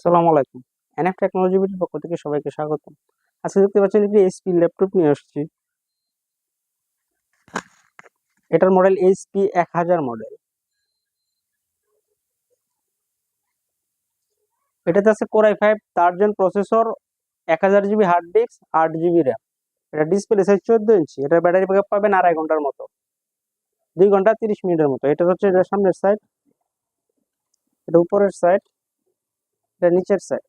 আসসালামু আলাইকুম। NF technology বিটির পক্ষ থেকে সবাইকে স্বাগতম। আজকে দেখতে পাচ্ছেন একটি এইচপি ল্যাপটপ নিয়ে আসছি। এটার মডেল এইচপি এক হাজার মডেল এটাতে আছে core i five third gen processor এক হাজার জিবি হার্ড ডিস্ক আট জিবি র্যাম এটা ডিসপ্লে সাইজ চোদ্দ ইঞ্চি এটার ব্যাটারি ব্যাকআপ পাবেন আড়াই ঘণ্টার মতো। দুই ঘণ্টা তিরিশ মিনিটের মতো। এটা হচ্ছে এটা সামনের সাইড এটা উপরের সাইড এটা নিচের সাইড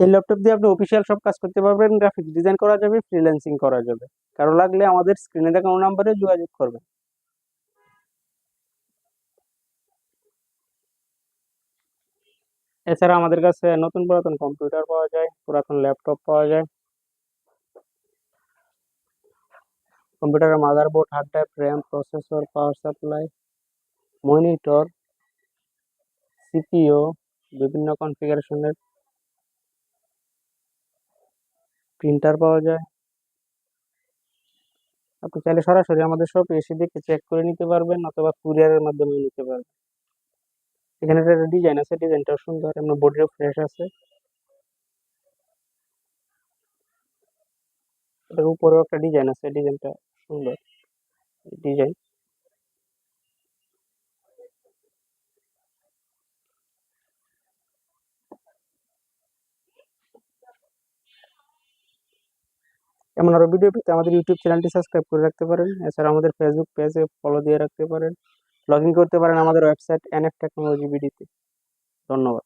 এই ল্যাপটপ দিয়ে আপনি অফিসিয়াল সব কাজ করতে পারবেন গ্রাফিক্স ডিজাইন করা যাবে ফ্রিল্যান্সিং করা যাবে। কারও লাগলে আমাদের স্ক্রিনে দেখানো নাম্বারে যোগাযোগ করবেন। এছাড়া আমাদের কাছে নতুন পুরাতন কম্পিউটার পাওয়া যায়, পুরাতন ল্যাপটপ পাওয়া যায়। কম্পিউটারের motherboard, hard drive, RAM, processor, power supply, monitor, CPU, বিভিন্ন কনফিগারেশনের প্রিন্টার পাওয়া যায়। আপনি চাইলে সরাসরি আমাদের শপে এসে দেখে চেক করে নিতে পারবেন অথবা কুরিয়ারের মাধ্যমে নিতে পারবেন। এখানে একটা ডিজাইন আছে ডিজাইনটাও সুন্দর, এমন বডিও ফ্রেশ আছে। এটার উপরেও একটা ডিজাইন আছে ডিজাইনটা সুন্দর। ডিজাইন এমন আরও ভিডিও পেতে আমাদের ইউটিউব চ্যানেলটি সাবস্ক্রাইব করে রাখতে পারেন। এছাড়া আমাদের ফেসবুক পেজে ফলো দিয়ে রাখতে পারেন। লগ ইন করতে পারেন আমাদের ওয়েবসাইট এনএফ টেকনোলজি বিডিতে ধন্যবাদ।